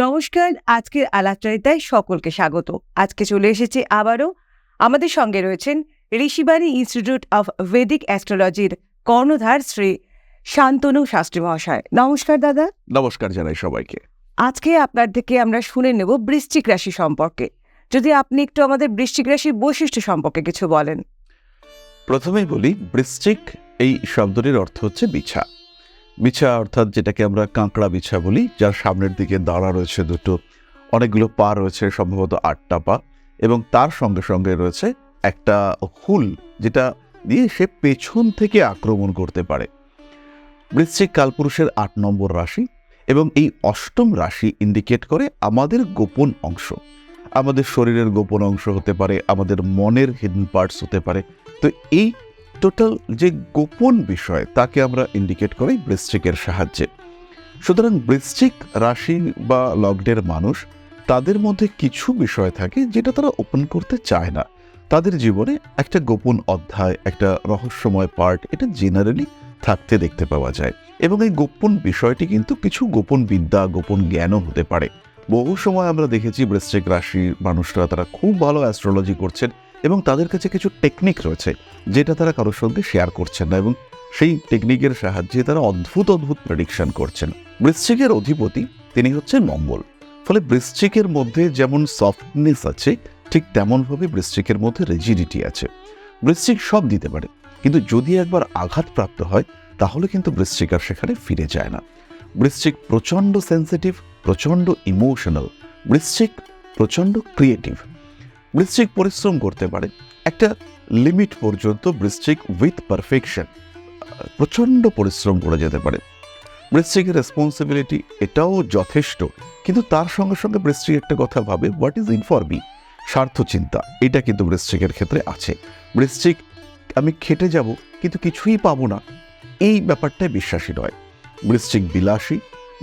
নমস্কার আজকের আলাপচারিতায় সকলকে স্বাগত। আজকে চলে এসেছে আবারও। আমাদের সঙ্গে রয়েছেন ঋষিবাণী ইনস্টিটিউট অফ ভেদিক অ্যাস্ট্রোলজির কর্ণধার শ্রী শান্তনু শাস্ত্রী মহাশয়। নমস্কার দাদা। নমস্কার জানাই সবাইকে। আজকে আপনার থেকে আমরা শুনে নেব বৃশ্চিক রাশি সম্পর্কে। যদি আপনি একটু আমাদের বৃশ্চিক রাশির বৈশিষ্ট্য সম্পর্কে কিছু বলেন। প্রথমেই বলি বৃশ্চিক এই শব্দটির অর্থ হচ্ছে বিছা বিছা অর্থাৎ যেটাকে আমরা কাঁকড়া বিছা বলি, যার সামনের দিকে দাঁড়া রয়েছে দুটো, অনেকগুলো পা রয়েছে, সম্ভবত আটটা পা, এবং তার সঙ্গে সঙ্গে রয়েছে একটা হুল, যেটা দিয়ে সে পেছন থেকে আক্রমণ করতে পারে। বৃশ্চিক কালপুরুষের আট নম্বর রাশি, এবং এই অষ্টম রাশি ইন্ডিকেট করে আমাদের গোপন অংশ। আমাদের শরীরের গোপন অংশ হতে পারে, আমাদের মনের হিডেন পার্টস হতে পারে। তো এই টোটাল যে গোপন বিষয়, তাকে আমরা ইন্ডিকেট করি বৃশ্চিকের সাহায্যে। সুতরাং বৃশ্চিক রাশি বা লগ্নের মানুষ, তাদের মধ্যে কিছু বিষয় থাকে যেটা তারা ওপেন করতে চায় না। তাদের জীবনে একটা গোপন অধ্যায়, একটা রহস্যময় পার্ট এটা জেনারেলি থাকতে দেখতে পাওয়া যায়। এবং এই গোপন বিষয়টি কিন্তু কিছু গোপন বিদ্যা, গোপন জ্ঞানও হতে পারে। বহু সময় আমরা দেখেছি বৃশ্চিক রাশির মানুষরা, তারা খুব ভালো অ্যাস্ট্রোলজি করছেন এবং তাদের কাছে কিছু টেকনিক রয়েছে, যেটা তারা কারোর সঙ্গে শেয়ার করছেন না এবং সেই টেকনিকের সাহায্যে তারা অদ্ভুত অদ্ভুত প্রেডিকশন করছেন। বৃশ্চিকের অধিপতি, তিনি হচ্ছেন মঙ্গল। ফলে বৃশ্চিকের মধ্যে যেমন সফটনেস আছে, ঠিক তেমনভাবে বৃশ্চিকের মধ্যে রেজিডিটি আছে। বৃশ্চিক সব দিতে পারে, কিন্তু যদি একবার আঘাতপ্রাপ্ত হয়, তাহলে কিন্তু বৃশ্চিক আর সেখানে ফিরে যায় না। বৃশ্চিক প্রচণ্ড সেন্সিটিভ প্রচণ্ড ইমোশনাল বৃশ্চিক প্রচণ্ড ক্রিয়েটিভ বৃশ্চিক পরিশ্রম করতে পারে। একটা লিমিট পর্যন্ত বৃশ্চিক উইথ পারফেকশন প্রচণ্ড পরিশ্রম করে যেতে পারে। বৃশ্চিকের রেসপন্সিবিলিটি এটাও যথেষ্ট, কিন্তু তার সঙ্গে সঙ্গে বৃশ্চিক একটা কথা ভাবে what is in for me স্বার্থ চিন্তা, এটা কিন্তু বৃশ্চিকের ক্ষেত্রে আছে। বৃশ্চিক, আমি খেটে যাব, কিন্তু কিছুই পাবো না। এই ব্যাপারটায় বিশ্বাসী নয়। বৃশ্চিক বিলাসী,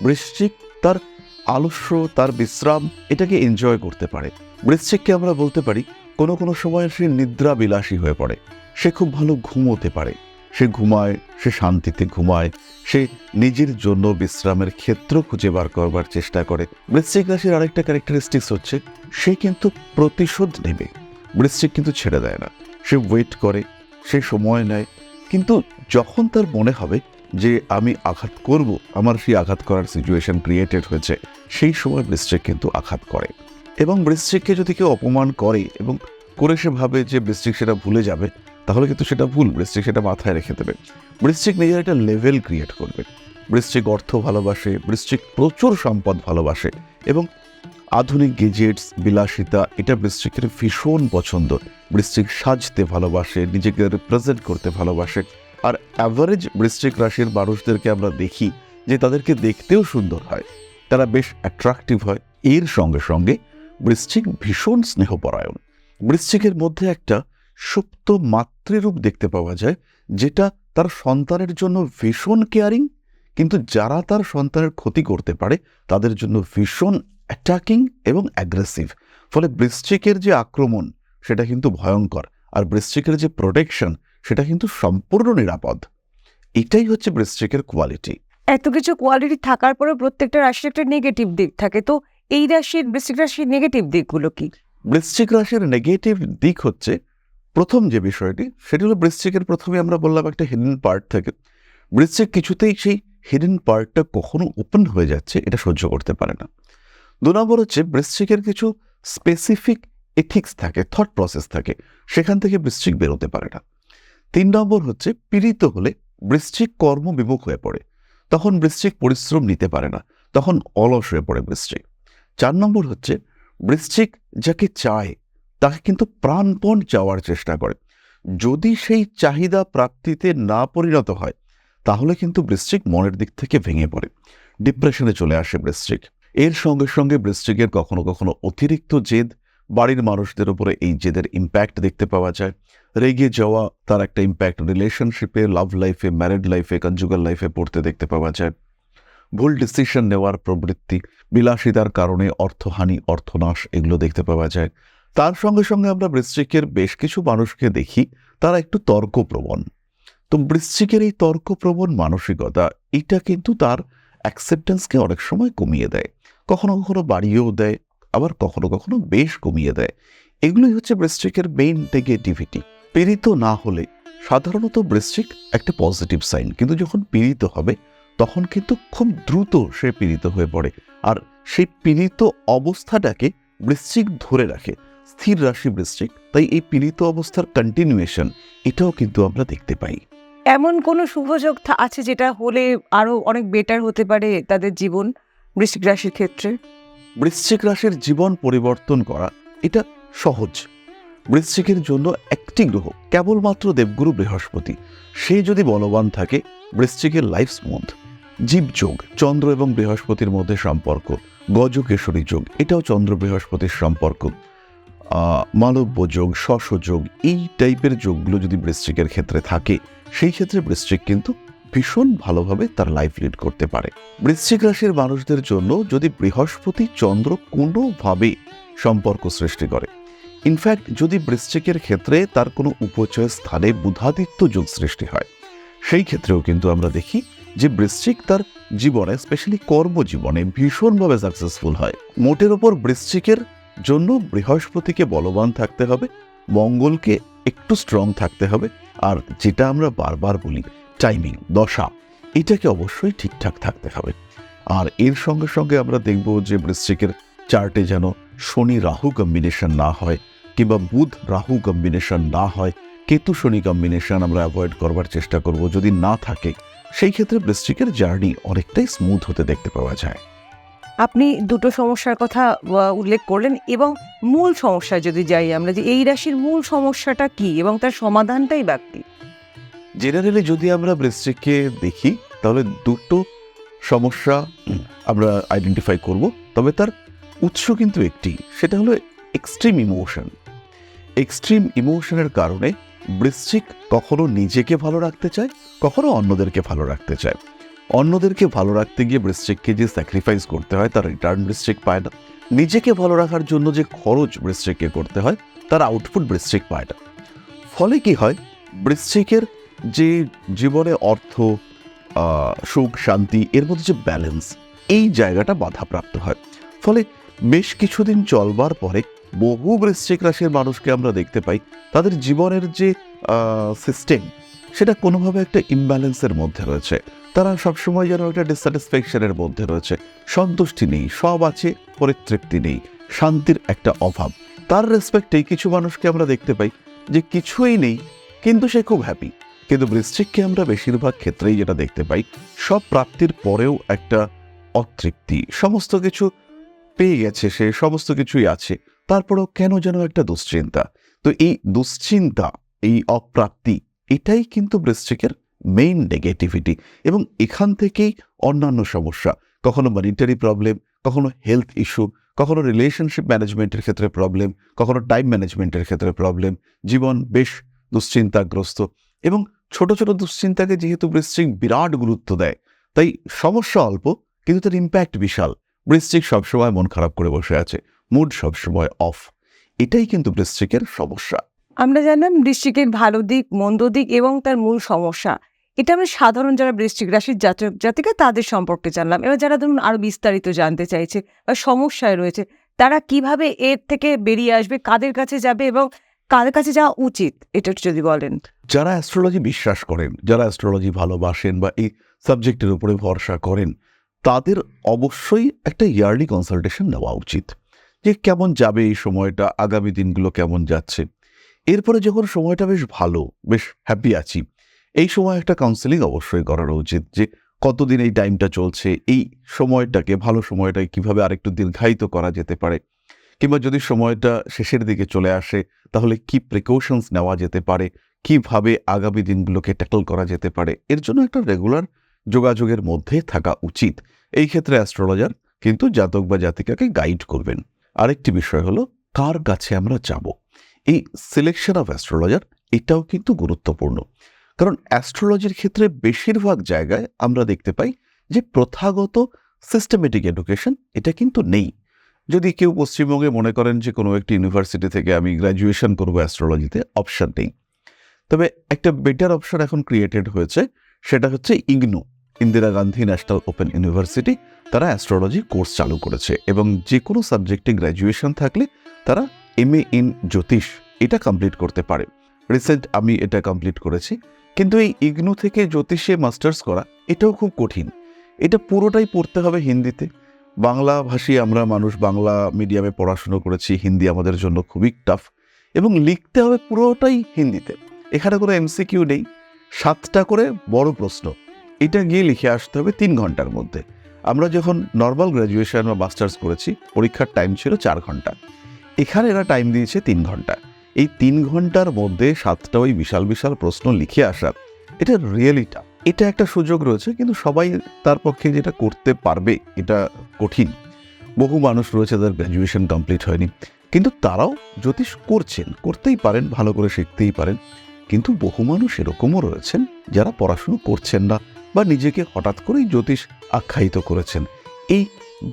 বৃশ্চিক তার আলস্য, তার বিশ্রাম, এটাকে এনজয় করতে পারে। বৃশ্চিককে আমরা বলতে পারি, কোনো কোনো সময় সে নিদ্রা বিলাসী হয়ে পড়ে। সে খুব ভালো ঘুমোতে পারে। সে ঘুমায়, সে শান্তিতে ঘুমায়। সে নিজের জন্য বিশ্রামের ক্ষেত্র খুঁজে বার করবার চেষ্টা করে। বৃশ্চিক রাশির আরেকটা ক্যারেক্টারিস্টিক্স হচ্ছে, সে কিন্তু প্রতিশোধ নেবে। বৃশ্চিক কিন্তু ছেড়ে দেয় না। সে ওয়েট করে, সে সময় নেয়। কিন্তু যখন তার মনে হবে যে আমি আঘাত করব, আমার সেই আঘাত করার সিচুয়েশন ক্রিয়েটেড হয়েছে, সেই সময় বৃশ্চিক কিন্তু আঘাত করে। এবং বৃশ্চিককে যদি কেউ অপমান করে এবং করে সে ভাবে যে বৃশ্চিক সেটা ভুলে যাবে, তাহলে কিন্তু সেটা ভুল। বৃশ্চিক সেটা মাথায় রেখে দেবে। বৃশ্চিক নিজের একটা লেভেল ক্রিয়েট করবে। বৃশ্চিক অর্থ ভালোবাসে, বৃশ্চিক প্রচুর সম্পদ ভালোবাসে এবং আধুনিক গেজেটস বিলাসিতা, এটা বৃশ্চিকের ভীষণ পছন্দ। বৃশ্চিক সাজতে ভালোবাসে, নিজেকে রিপ্রেজেন্ট করতে ভালোবাসে। আর অ্যাভারেজ বৃশ্চিক রাশির মানুষদেরকে আমরা দেখি যে তাদেরকে দেখতেও সুন্দর হয়। তারা বেশ অ্যাট্রাকটিভ হয়। এর সঙ্গে সঙ্গে বৃশ্চিক ভীষণ স্নেহপরায়ণ। বৃশ্চিকের মধ্যে একটা সুপ্ত মাতৃরূপ দেখতে পাওয়া যায়, যেটা তার সন্তানের জন্য ভীষণ কেয়ারিং কিন্তু যারা তার সন্তানের ক্ষতি করতে পারে, তাদের জন্য ভীষণ অ্যাটাকিং এবং অ্যাগ্রেসিভ ফলে বৃশ্চিকের যে আক্রমণ, সেটা কিন্তু ভয়ঙ্কর। আর বৃশ্চিকের যে প্রোটেকশন সেটা কিন্তু সম্পূর্ণ নিরাপদ। এটাই হচ্ছে বৃশ্চিকের কোয়ালিটি এত কিছু কোয়ালিটি থাকার পরে প্রত্যেকটা রাশির একটা নেগেটিভ দিক থাকে। তো এই রাশির বৃশ্চিক রাশির নেগেটিভ দিকগুলো কি? বৃশ্চিক রাশির নেগেটিভ দিক হচ্ছে প্রথম যে বিষয়টি সেটি হলো বৃশ্চিকের প্রথমে আমরা বললাম একটা হিডেন পার্ট থাকে। বৃশ্চিক কিছুতেই সেই হিডেন পার্টটা কখনো ওপেন হয়ে যাচ্ছে এটা সহ্য করতে পারে না। দু নম্বর হচ্ছে বৃশ্চিকের কিছু স্পেসিফিক এথিক্স থাকে থট প্রসেস থাকে সেখান থেকে বৃশ্চিক বেরোতে পারে না। তিন নম্বর হচ্ছে পীড়িত হলে বৃশ্চিক কর্ম বিমুখ হয়ে পড়ে। তখন বৃশ্চিক পরিশ্রম নিতে পারে না। তখন অলস হয়ে পড়ে বৃশ্চিক। চার নম্বর হচ্ছে বৃশ্চিক যাকে চায়, তাকে কিন্তু প্রাণপণ চাওয়ার চেষ্টা করে। যদি সেই চাহিদা প্রাপ্তিতে না পরিণত হয়, তাহলে কিন্তু বৃশ্চিক মনের দিক থেকে ভেঙে পড়ে। ডিপ্রেশনে চলে আসে বৃশ্চিক। এর সঙ্গে সঙ্গে বৃশ্চিকের কখনো কখনো অতিরিক্ত জেদ, বাড়ির মানুষদের উপরে এই জেদের ইম্প্যাক্ট দেখতে পাওয়া যায়। রেগে যাওয়া তার একটা ইম্প্যাক্ট রিলেশনশিপে লাভ লাইফে ম্যারিড লাইফে কনজুগাল লাইফে পড়তে দেখতে পাওয়া যায়। ভুল ডিসিশন নেওয়ার প্রবৃত্তি, বিলাসিতার কারণে অর্থহানি, অর্থনাশ এগুলো দেখতে পাওয়া যায়। তার সঙ্গে সঙ্গে আমরা বৃশ্চিকের বেশ কিছু মানুষকে দেখি, তারা একটু তর্কপ্রবণ। তো বৃশ্চিকের এই তর্কপ্রবণ মানসিকতা, এটা কিন্তু তার অ্যাকসেপ্টেন্সকে অনেক সময় কমিয়ে দেয়। কখনো কখনো বাড়িয়েও দেয়, আবার কখনো কখনো বেশ কমিয়ে দেয়। এগুলোই হচ্ছে বৃশ্চিকের মেইন নেগেটিভিটি পীড়িত না হলে সাধারণত বৃশ্চিক একটা পজিটিভ সাইন কিন্তু যখন পীড়িত হবে তখন কিন্তু খুব দ্রুত সে পীড়িত হয়ে পড়ে। আর সেই পীড়িত অবস্থাটাকে বৃশ্চিক ধরে রাখে স্থির রাশি বৃশ্চিক। তাই এই পীড়িত অবস্থার কন্টিনিউয়েশন এটাও কিন্তু আমরা দেখতে পাই। এমন কোনো শুভযোগ আছে যেটা হলে আরও অনেক বেটার হতে পারে তাদের জীবন বৃশ্চিক রাশির ক্ষেত্রে? বৃশ্চিক রাশির জীবন পরিবর্তন করা এটা সহজ। বৃশ্চিকের জন্য একটি গ্রহ, কেবলমাত্র দেবগুরু বৃহস্পতি। সে যদি বলবান থাকে বৃশ্চিকের লাইফ স্মুথ জীবযোগ চন্দ্র এবং বৃহস্পতির মধ্যে সম্পর্ক। গজকেশরী যোগ, এটাও চন্দ্র বৃহস্পতির সম্পর্ক। মালব্য যোগ, শশ যোগ, এই টাইপের যোগগুলো যদি বৃশ্চিকের ক্ষেত্রে থাকে, সেই ক্ষেত্রে বৃশ্চিক কিন্তু ভীষণ ভালোভাবে তার লাইফ লিড করতে পারে। বৃশ্চিক রাশির মানুষদের জন্য যদি বৃহস্পতি, চন্দ্র কোনোভাবে সম্পর্ক সৃষ্টি করে ইনফ্যাক্ট যদি বৃশ্চিকের ক্ষেত্রে তার কোনো উপচয় স্থানে বুধাদিত্য যোগ সৃষ্টি হয়, সেই ক্ষেত্রেও কিন্তু আমরা দেখি যে বৃশ্চিক তার জীবনে স্পেশালি কর্মজীবনে, ভীষণভাবে সাকসেসফুল হয়। মোটের ওপর বৃশ্চিকের জন্য বৃহস্পতিকে বলবান থাকতে হবে, মঙ্গলকে একটু স্ট্রং থাকতে হবে, আর যেটা আমরা বারবার বলি টাইমিং দশা, এটাকে অবশ্যই ঠিকঠাক থাকতে হবে। আর এর সঙ্গে সঙ্গে আমরা দেখব যে বৃশ্চিকের চার্টে যেন শনি রাহু কম্বিনেশন না হয় কিংবা বুধ রাহু কম্বিনেশন না হয় কেতু শনি কম্বিনেশন আমরা অ্যাভয়েড করবার চেষ্টা করব যদি না থাকে সেই ক্ষেত্রে বৃশ্চিকের জার্নি অনেকটাই স্মুথ হতে দেখতে পাওয়া যায়। আপনি দুটো সমস্যার কথা উল্লেখ করলেন এবং মূল সমস্যা যদি যাই আমরা যে এই রাশির মূল সমস্যাটা কি এবং তার সমাধানটাই বা কি? জেনারেলি যদি আমরা বৃশ্চিককে দেখি তাহলে দুটো সমস্যা আমরা আইডেন্টিফাই করব তবে তার উৎস কিন্তু একটি সেটা হলো এক্সট্রিম ইমোশন এক্সট্রিম ইমোশনের কারণে বৃশ্চিক কখনো নিজেকে ভালো রাখতে চায়, কখনো অন্যদেরকে ভালো রাখতে চায়। অন্যদেরকে ভালো রাখতে গিয়ে বৃশ্চিককে যে স্যাক্রিফাইস করতে হয়, তার রিটার্ন বৃশ্চিক পায় না। নিজেকে ভালো রাখার জন্য যে খরচ বৃশ্চিককে করতে হয়, তার আউটপুট বৃশ্চিক পায় না। ফলে কি হয়? বৃশ্চিকের যে জীবনে অর্থ সুখ, শান্তি, এর মধ্যে যে ব্যালেন্স এই জায়গাটা বাধাপ্রাপ্ত হয়। ফলে বেশ কিছুদিন চলবার পরে বহু বৃশ্চিক রাশির মানুষকে আমরা দেখতে পাই। তাদের জীবনের যে সিস্টেম সেটা কোনোভাবে একটা ইমব্যালেন্সের মধ্যে রয়েছে। তারা সবসময় যেন একটা ডিসস্যাটিসফ্যাকশনের মধ্যে রয়েছে। সন্তুষ্টি নেই, সব আছে, পরিতৃপ্তি নেই, শান্তির একটা অভাব। তার রেসপেক্টেই কিছু মানুষকে আমরা দেখতে পাই যে কিছুই নেই, কিন্তু সে খুব হ্যাপি কিন্তু বৃশ্চিককে আমরা বেশিরভাগ ক্ষেত্রেই যেটা দেখতে পাই, সব প্রাপ্তির পরেও একটা অতৃপ্তি। সমস্ত কিছু পেয়ে গেছে, সে সমস্ত কিছুই আছে। তারপরেও কেন যেন একটা দুশ্চিন্তা। তো এই দুশ্চিন্তা, এই অপ্রাপ্তি, এটাই কিন্তু বৃশ্চিকের মেইন নেগেটিভিটি এবং এখান থেকেই অন্যান্য সমস্যা। কখনো মনিটারি প্রবলেম কখনো হেলথ ইস্যু কখনো রিলেশনশিপ ম্যানেজমেন্টের ক্ষেত্রে প্রবলেম কখনো টাইম ম্যানেজমেন্টের ক্ষেত্রে প্রবলেম জীবন বেশ দুশ্চিন্তাগ্রস্ত এবং ছোট ছোট দুশ্চিন্তাকে যেহেতু বৃশ্চিক বিরাট গুরুত্ব দেয়, তাই সমস্যা অল্প, কিন্তু তার ইম্প্যাক্ট বিশাল। বৃশ্চিক সবসময় মন খারাপ করে বসে আছে মুড সবসময় অফ এটাই কিন্তু বৃশ্চিকের সমস্যা। আমরা জানলাম বৃশ্চিকের ভালো দিক মন্দ দিক এবং তার মূল সমস্যা। এটা আমরা সাধারণ যারা বৃশ্চিক রাশির জাতক জাতিকা তাদের সম্পর্কে জানলাম। এবার যারা ধরুন আরও বিস্তারিত জানতে চাইছে বা সমস্যায় রয়েছে তারা কীভাবে এর থেকে বেরিয়ে আসবে কাদের কাছে যাবে এবং কাদের কাছে যাওয়া উচিত এটা যদি বলেন। যারা অ্যাস্ট্রোলজি বিশ্বাস করেন যারা অ্যাস্ট্রোলজি ভালোবাসেন বা এই সাবজেক্টের উপরে ভরসা করেন তাদের অবশ্যই একটা ইয়ারলি কনসালটেশন নেওয়া উচিত। যে কেমন যাবে এই সময়টা, আগামী দিনগুলো কেমন যাচ্ছে। এরপরে যখন সময়টা বেশ ভালো, বেশ হ্যাপি আছি, এই সময় একটা কাউন্সেলিং অবশ্যই করানো উচিত যে কতদিন এই টাইমটা চলছে, এই সময়টাকে, ভালো সময়টাকে কীভাবে আরেকটু দীর্ঘায়িত করা যেতে পারে? কিংবা যদি সময়টা শেষের দিকে চলে আসে, তাহলে কি প্রিকশনস নেওয়া যেতে পারে? কীভাবে আগামী দিনগুলোকে ট্যাকল করা যেতে পারে? এর জন্য একটা রেগুলার যোগাযোগের মধ্যে থাকা উচিত। এই ক্ষেত্রে অ্যাস্ট্রোলজার কিন্তু জাতক বা জাতিকাকে গাইড করবেন। আরেকটি বিষয় হলো, কার কাছে আমরা যাব? এই সিলেকশন অফ অ্যাস্ট্রোলজার এটাও কিন্তু গুরুত্বপূর্ণ। কারণ অ্যাস্ট্রোলজির ক্ষেত্রে বেশিরভাগ জায়গায় আমরা দেখতে পাই যে প্রথাগত সিস্টেমেটিক এডুকেশন এটা কিন্তু নেই। যদি কেউ পশ্চিমবঙ্গে মনে করেন যে কোনো একটি ইউনিভার্সিটি থেকে আমি গ্র্যাজুয়েশন করব অ্যাস্ট্রোলজিতে অপশন নেই। তবে একটা বেটার অপশন এখন ক্রিয়েটেড হয়েছে, সেটা হচ্ছে IGNOU. Indira Gandhi national open university, তারা অ্যাস্ট্রোলজি কোর্স চালু করেছে এবং যে কোনো সাবজেক্টে গ্র্যাজুয়েশন থাকলে তারা এম এ ইন জ্যোতিষ, এটা কমপ্লিট করতে পারে। রিসেন্ট আমি এটা কমপ্লিট করেছি, কিন্তু এই ইগনু থেকে জ্যোতিষে মাস্টার্স করা, এটাও খুব কঠিন। এটা পুরোটাই পড়তে হবে হিন্দিতে। বাংলা ভাষী আমরা মানুষ, বাংলা মিডিয়ামে পড়াশুনো করেছি, হিন্দি আমাদের জন্য খুবই টাফ এবং লিখতে হবে পুরোটাই হিন্দিতে। এখানে কোনো এমসিকিউ নেই। সাতটা করে বড় প্রশ্ন। এটা গিয়ে লিখে আসতে হবে তিন ঘণ্টার মধ্যে। আমরা যখন নর্মাল গ্র্যাজুয়েশন বা মাস্টার্স করেছি, পরীক্ষার টাইম ছিল চার ঘণ্টা। এখানে এরা টাইম দিয়েছে তিন ঘণ্টা। এই তিন ঘণ্টার মধ্যে সাতটা ওই বিশাল বিশাল প্রশ্ন লিখে আসা এটা রিয়েলিটা এটা একটা সুযোগ রয়েছে, কিন্তু সবাই তার পক্ষে যেটা করতে পারবে, এটা কঠিন। বহু মানুষ রয়েছে যাদের গ্র্যাজুয়েশন কমপ্লিট হয়নি। কিন্তু তারাও জ্যোতিষ করছেন, করতেই পারেন, ভালো করে শিখতেই পারেন। কিন্তু বহু মানুষ এরকমও রয়েছেন যারা পড়াশুনো করছেন না। বা নিজেকে হঠাৎ করেই জ্যোতিষ আখ্যায়িত করেছেন। এই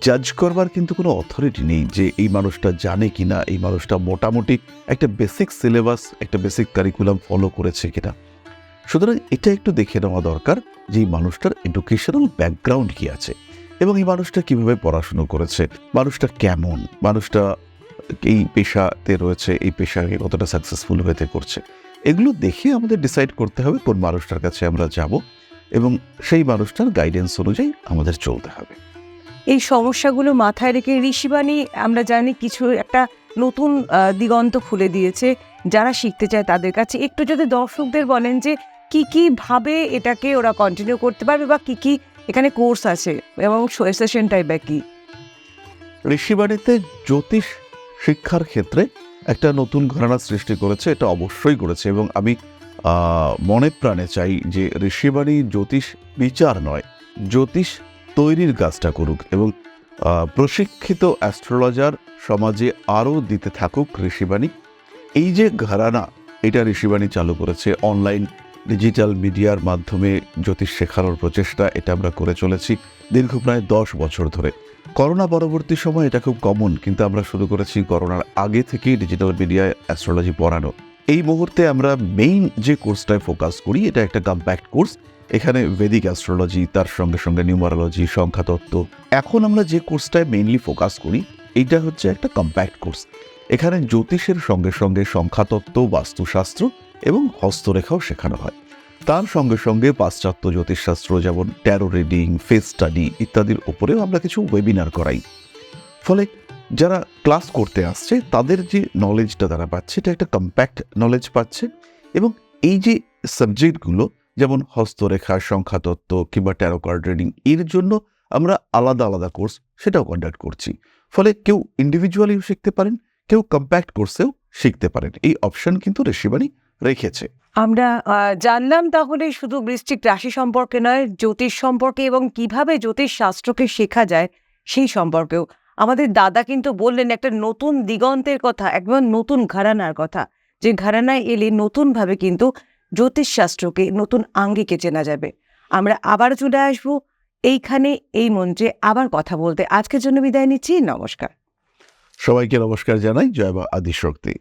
জাজ করবার কিন্তু কোনো অথরিটি নেই যে এই মানুষটা জানে কিনা, এই মানুষটা মোটামুটি একটা বেসিক সিলেবাস একটা বেসিক কারিকুলাম ফলো করেছে কিনা। সুতরাং এটা একটু দেখে নেওয়া দরকার যে এই মানুষটার এডুকেশনাল ব্যাকগ্রাউন্ড কি আছে এবং এই মানুষটা কীভাবে পড়াশুনো করেছে, মানুষটা কেমন, মানুষটা এই পেশাতে রয়েছে, এই পেশাকে কতটা সাকসেসফুল হতে করছে। এগুলো দেখে আমাদের ডিসাইড করতে হবে কোন মানুষটার কাছে আমরা যাব। এবং সেই মানুষটার গাইডেন্স অনুযায়ী আমাদের চলতে হবে। এই সমস্যাগুলো মাথায় রেখে ঋষিবাণী আমরা জানি কিছু একটা নতুন দিগন্ত খুলে দিয়েছে। যারা শিখতে চায় তাদের কাছে একটু যদি দর্শকদের বলেন যে কি কি ভাবে এটাকে ওরা কন্টিনিউ করতে পারবে বা কি কি এখানে কোর্স আছে এবং সেশনটাই বা কি? ঋষিবাণীতে জ্যোতিষ শিক্ষার ক্ষেত্রে একটা নতুন ঘরানা সৃষ্টি করেছে এটা অবশ্যই করেছে এবং আমি মনে প্রাণে চাই যে ঋষিবাণী জ্যোতিষ বিচার নয়, জ্যোতিষ তৈরির কাজটা করুক এবং প্রশিক্ষিত অ্যাস্ট্রোলজার সমাজে আরও দিতে থাকুক ঋষিবাণী। এই যে ঘরানা, এটা ঋষিবাণী চালু করেছে অনলাইন ডিজিটাল মিডিয়ার মাধ্যমে জ্যোতিষ শেখানোর প্রচেষ্টা, এটা আমরা করে চলেছি দীর্ঘ প্রায় দশ বছর ধরে। করোনা পরবর্তী সময় এটা খুব কমন কিন্তু আমরা শুরু করেছি করোনার আগে থেকেই ডিজিটাল মিডিয়ায় অ্যাস্ট্রোলজি পড়ানো। এই মুহূর্তে আমরা মেইন যে কোর্সটায় ফোকাস করি, এটা একটা কম্প্যাক্ট কোর্স এখানে ভেদিক অ্যাস্ট্রোলজি তার সঙ্গে সঙ্গে নিউমারোলজি সংখ্যাতত্ত্ব। এখন আমরা যে কোর্সটায় মেইনলি ফোকাস করি, এইটা হচ্ছে একটা কম্প্যাক্ট কোর্স এখানে জ্যোতিষের সঙ্গে সঙ্গে সংখ্যাতত্ত্ব, বাস্তুশাস্ত্র এবং হস্তরেখাও শেখানো হয়। তার সঙ্গে সঙ্গে পাশ্চাত্য জ্যোতিষশাস্ত্র, যেমন ট্যারো রিডিং ফেস স্টাডি ইত্যাদির উপরেও আমরা কিছু ওয়েবিনার করাই। ফলে যারা ক্লাস করতে আসছে, তাদের যে নলেজটা তারা পাচ্ছে, এটা একটা কম্প্যাক্ট নলেজ পাচ্ছে এবং এই যে সাবজেক্টগুলো যেমন হস্তরেখা, সংখ্যাতত্ত্ব কিংবা ট্যারো কার্ড রিডিং এর জন্য আমরা আলাদা আলাদা কোর্স সেটাও কন্ডাক্ট করছি। ফলে কেউ ইন্ডিভিজুয়ালিও শিখতে পারেন, কেউ কম্প্যাক্ট কোর্সেও শিখতে পারেন। এই অপশন কিন্তু ঋষিবাণী রেখেছে। আমরা জানলাম তাহলে শুধু বৃশ্চিক রাশি সম্পর্কে নয়, জ্যোতিষ সম্পর্কে এবং কীভাবে জ্যোতিষ শাস্ত্রকে শেখা যায় সেই সম্পর্কেও। আমাদের দাদা কিন্তু বললেন একটা নতুন দিগন্তের কথা একদম নতুন ঘরানার কথা। যে ঘরানায় এলে নতুনভাবে কিন্তু জ্যোতিষশাস্ত্রকে নতুন আঙ্গিকে চেনা যাবে। আমরা আবার চলে আসব এইখানে এই মঞ্চে আবার কথা বলতে। আজকের জন্য বিদায় নিচ্ছি নমস্কার। সবাইকে নমস্কার জানাই জয় বা আদিশক্তি।